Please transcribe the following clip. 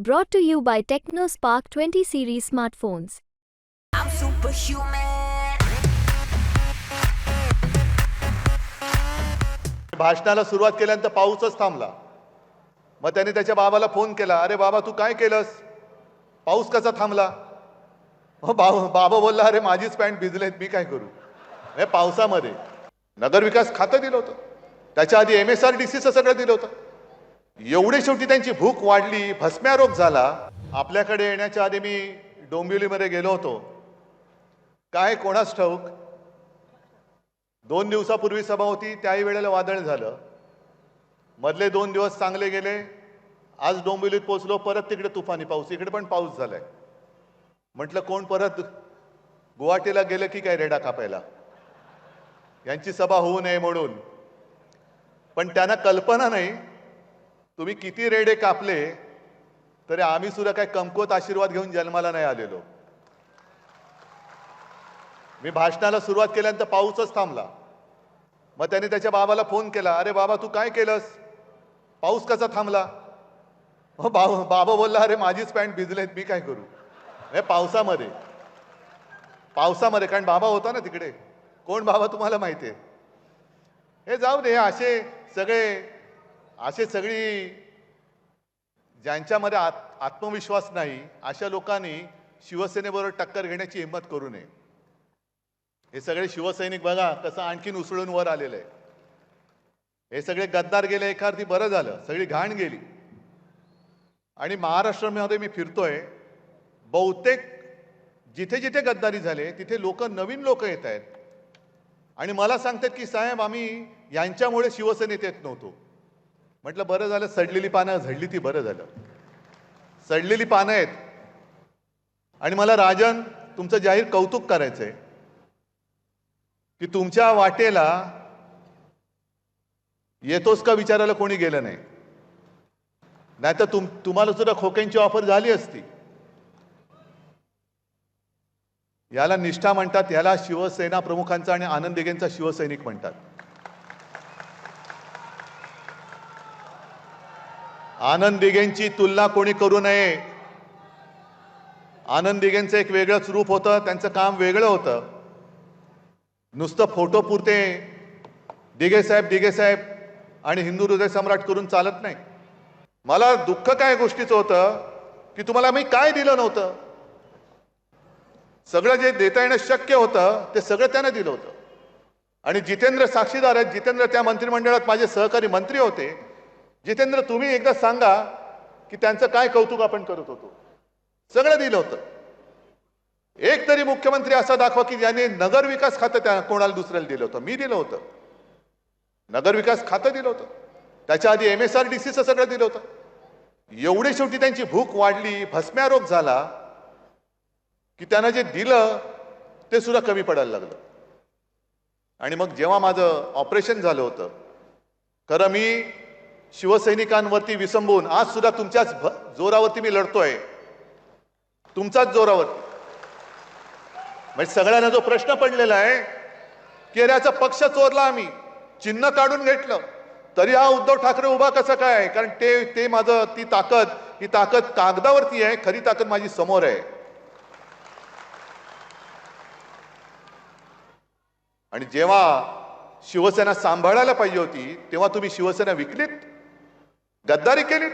Brought to you by TechnoSpark 20 series smartphones. I'm superhuman. भाषणाला सुरुवात केल्यानंतर पाऊसच थांबला. मग त्याने त्याच्या बाबाला फोन केला अरे बाबा तू काय केलंस? पाऊस कसा थांबला? मग बाबा बाबा बोलला अरे माझीच पॅन्ट भिजलेत मी काय करू? हे पावसामध्ये. नगरविकास खातं दिलं होतं. त्याच्या आधी एम एस आर डी सीचं सगळं दिलं होतं. एवढी शेवटी त्यांची भूक वाढली भस्म्यारोग झाला. आपल्याकडे येण्याच्या आधी मी डोंबिवलीमध्ये गेलो होतो. काय कोणास ठाऊक? दोन दिवसापूर्वी सभा होती त्याही वेळेला वादळ झालं. मधले दोन दिवस चांगले गेले. आज डोंबिवलीत पोचलो परत तिकडे तुफानी पाऊस. इकडे पण पाऊस झालाय. म्हटलं कोण परत गुवाहाटीला गेलं की काय रेडा कापायला? यांची सभा होऊ नये म्हणून. पण त्यांना कल्पना नाही तुम्ही किती रेडे कापले तरी आम्ही सुद्धा काय कमकोत आशीर्वाद घेऊन जन्माला नाही आलेलो. मी भाषणाला सुरुवात केल्यानंतर पाऊसच थांबला. मग त्याने त्याच्या बाबाला फोन केला अरे बाबा तू काय केलंस? पाऊस कसा थांबला? बाबा बाबा बोलला अरे माझीच पॅन्ट भिजलेत मी काय करू? हे पावसामध्ये. पावसामध्ये कारण बाबा होता ना तिकडे. कोण बाबा तुम्हाला माहिती आहे? हे जाऊ दे असे सगळे असे सगळी ज्यांच्यामध्ये आत आत्मविश्वास नाही अशा लोकांनी शिवसेनेबरोबर टक्कर घेण्याची हिंमत करू नये. हे सगळे शिवसैनिक बघा कसं आणखीन उसळून वर आलेलं आहे. हे सगळे गद्दार गेले एका अर्थी बरं झालं सगळी घाण गेली. आणि महाराष्ट्रामध्ये मी फिरतोय बहुतेक जिथे जिथे गद्दारी झाले तिथे लोक नवीन लोक येत आहेत. आणि मला सांगतात की साहेब आम्ही यांच्यामुळे शिवसेनेत येत नव्हतो. म्हटलं बरं झालं सडलेली पानं झडली ती बरं झालं. सडलेली पानं आहेत. आणि मला राजन तुमचं जाहीर कौतुक करायचंय की तुमच्या वाटेला येतोस का विचारायला कोणी गेलं नाही? नाहीतर तुम तुम्हाला सुद्धा खोक्यांची ऑफर झाली असती. याला निष्ठा म्हणतात याला शिवसेना प्रमुखांचा आणि आनंद देगेंचा शिवसैनिक म्हणतात. आनंद दिघेंची तुलना कोणी करू नये. आनंद दिघेंचं एक वेगळंच रूप होतं त्यांचं काम वेगळं होतं. नुसतं फोटो पुरते. दिघे साहेब दिघे साहेब आणि हिंदू हृदय सम्राट करून चालत नाही. मला दुःख काय गोष्टीचं होतं की तुम्हाला मी काय दिलं नव्हतं? सगळं जे देता येणं शक्य होतं ते सगळं त्यानं दिलं होतं. आणि जितेंद्र साक्षीदार आहेत जितेंद्र त्या मंत्रिमंडळात माझे सहकारी मंत्री होते. जितेंद्र तुम्ही एकदा सांगा की त्यांचं काय कौतुक आपण करत होतो. सगळं दिलं होतं. एक तरी मुख्यमंत्री असा दाखवा की ज्याने नगर विकास खातं त्या कोणाला दुसऱ्याला दिलं होतं. मी दिलं होतं. नगर विकास खातं दिलं होतं. त्याच्या आधी एम एस आर डी सीचं सगळं दिलं होतं. एवढी शेवटी त्यांची भूक वाढली भस्म्यारोग झाला की त्यांना जे दिलं ते सुद्धा कमी पडायला लागलं. आणि मग जेव्हा माझं ऑपरेशन झालं होतं खरं मी शिवसैनिकांवरती विसंबून. आज सुद्धा तुमच्याच जोरावरती मी लढतोय. तुमचाच जोरावर म्हणजे सगळ्यांना जो प्रश्न पडलेला आहे की अरे याचा पक्ष चोरला आम्ही. चिन्ह काढून घेतलं. तरी हा उद्धव ठाकरे उभा कसा काय आहे? कारण ते ते माझं ती ताकद ही ताकद कागदावरती आहे. खरी ताकद माझी समोर आहे. आणि जेव्हा शिवसेना सांभाळायला पाहिजे होती तेव्हा तुम्ही शिवसेना विकलीत? गद्दारी केलीत